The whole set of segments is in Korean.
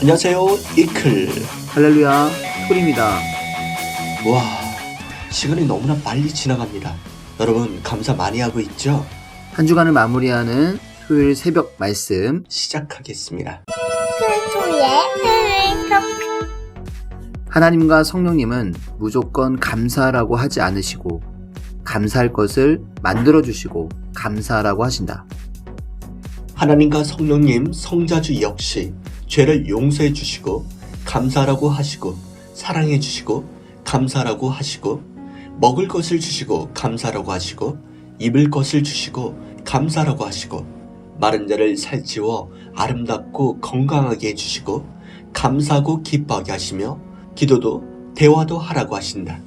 안녕하세요. 이클. 할렐루야, 톨입니다. 와, 시간이 너무나 빨리 지나갑니다. 여러분, 감사 많이 하고 있죠? 한 주간을 마무리하는 토요일 새벽 말씀. 시작하겠습니다. 하나님과 성령님은 무조건 감사하라고 하지 않으시고, 감사할 것을 만들어 주시고, 감사하라고 하신다. 하나님과 성령님, 성자주 역시 죄를 용서해 주시고, 감사라고 하시고, 사랑해 주시고, 감사라고 하시고, 먹을 것을 주시고, 감사라고 하시고, 입을 것을 주시고, 감사라고 하시고, 마른 자를 살찌워 아름답고 건강하게 해주시고, 감사하고 기뻐하게 하시며, 기도도 대화도 하라고 하신다.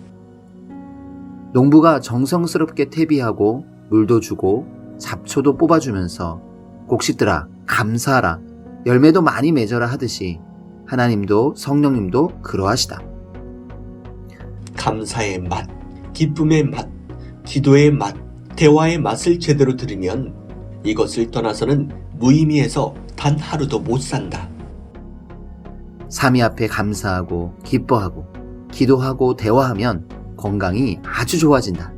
농부가 정성스럽게 퇴비하고, 물도 주고, 잡초도 뽑아주면서, 곡식들아, 감사하라, 열매도 많이 맺어라 하듯이, 하나님도 성령님도 그러하시다. 감사의 맛, 기쁨의 맛, 기도의 맛, 대화의 맛을 제대로 들으면 이것을 떠나서는 무의미해서 단 하루도 못 산다. 삼위 앞에 감사하고, 기뻐하고, 기도하고, 대화하면 건강이 아주 좋아진다.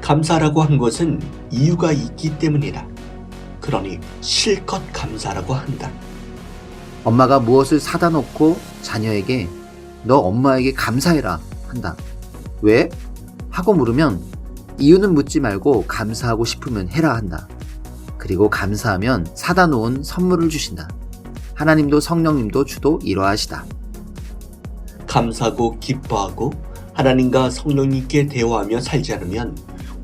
감사라고 한 것은 이유가 있기 때문이다. 그러니 실컷 감사라고 한다. 엄마가 무엇을 사다 놓고 자녀에게 너 엄마에게 감사해라 한다. 왜? 하고 물으면 이유는 묻지 말고 감사하고 싶으면 해라 한다. 그리고 감사하면 사다 놓은 선물을 주신다. 하나님도 성령님도 주도 이러하시다. 감사하고 기뻐하고 하나님과 성령님께 대화하며 살지 않으면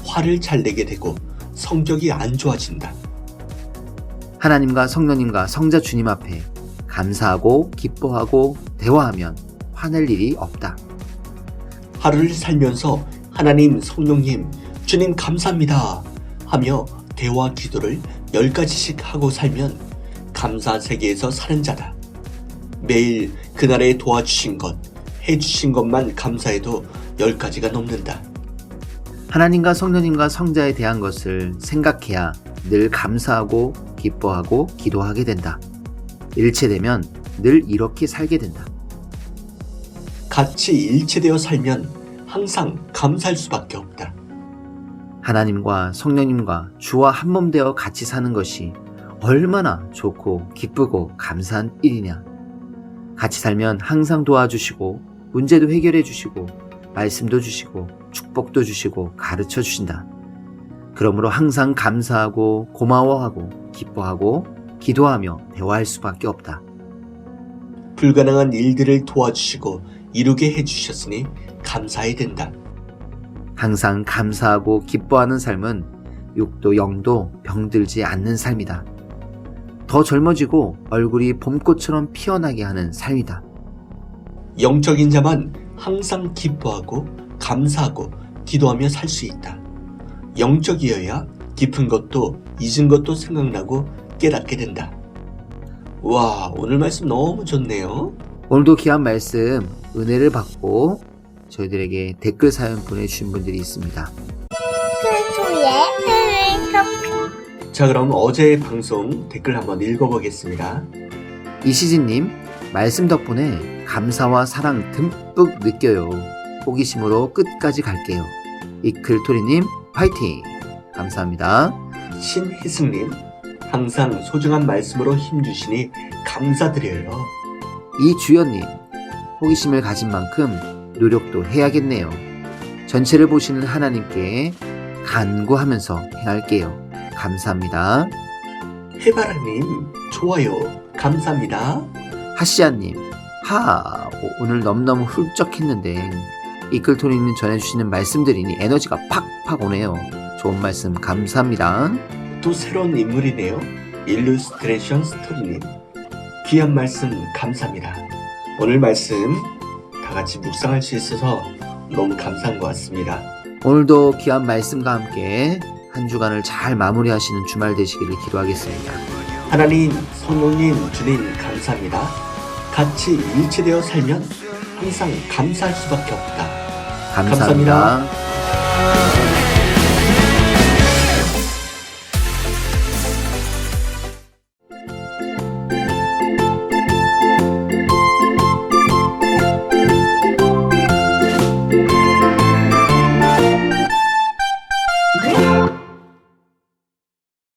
화를 잘 내게 되고 성적이 안 좋아진다. 하나님과 성령님과 성자 주님 앞에 감사하고 기뻐하고 대화하면 화낼 일이 없다. 하루를 살면서 하나님, 성령님, 주님 감사합니다 하며 대화 기도를 열 가지씩 하고 살면 감사 세계에서 사는 자다. 매일 그날에 도와주신 것, 해주신 것만 감사해도 열 가지가 넘는다. 하나님과 성령님과 성자에 대한 것을 생각해야 늘 감사하고 기뻐하고 기도하게 된다. 일체되면 늘 이렇게 살게 된다. 같이 일체되어 살면 항상 감사할 수밖에 없다. 하나님과 성령님과 주와 한 몸 되어 같이 사는 것이 얼마나 좋고 기쁘고 감사한 일이냐. 같이 살면 항상 도와주시고 문제도 해결해 주시고 말씀도 주시고 축복도 주시고 가르쳐 주신다. 그러므로 항상 감사하고 고마워하고 기뻐하고 기도하며 대화할 수밖에 없다. 불가능한 일들을 도와주시고 이루게 해주셨으니 감사해야 된다. 항상 감사하고 기뻐하는 삶은 육도 영도 병들지 않는 삶이다. 더 젊어지고 얼굴이 봄꽃처럼 피어나게 하는 삶이다. 영적인 자만 항상 기뻐하고 감사하고 기도하며 살 수 있다. 영적이어야 깊은 것도 잊은 것도 생각나고 깨닫게 된다. 와, 오늘 말씀 너무 좋네요. 오늘도 귀한 말씀, 은혜를 받고 저희들에게 댓글 사연 보내주신 분들이 있습니다. 자, 그럼 어제의 방송 댓글 한번 읽어보겠습니다. 이시진님, 말씀 덕분에 감사와 사랑 듬뿍 느껴요. 호기심으로 끝까지 갈게요. 이클토리님, 화이팅! 감사합니다. 신희승님, 항상 소중한 말씀으로 힘주시니 감사드려요. 이주연님, 호기심을 가진 만큼 노력도 해야겠네요. 전체를 보시는 하나님께 간구하면서 행할게요. 감사합니다. 해바라님, 좋아요. 감사합니다. 하시아님, 하, 오- 오늘 너무너무 훌쩍했는데 이클토리님 전해주시는 말씀들이니 에너지가 팍팍 오네요. 좋은 말씀 감사합니다. 또 새로운 인물이네요. 일루스트레이션 스토리님. 귀한 말씀 감사합니다. 오늘 말씀 다 같이 묵상할 수 있어서 너무 감사한 것 같습니다. 오늘도 귀한 말씀과 함께 한 주간을 잘 마무리하시는 주말 되시기를 기도하겠습니다. 하나님, 성령님, 주님 감사합니다. 같이 일치되어 살면 항상 감사할 수밖에 없다. 감사합니다. 감사합니다.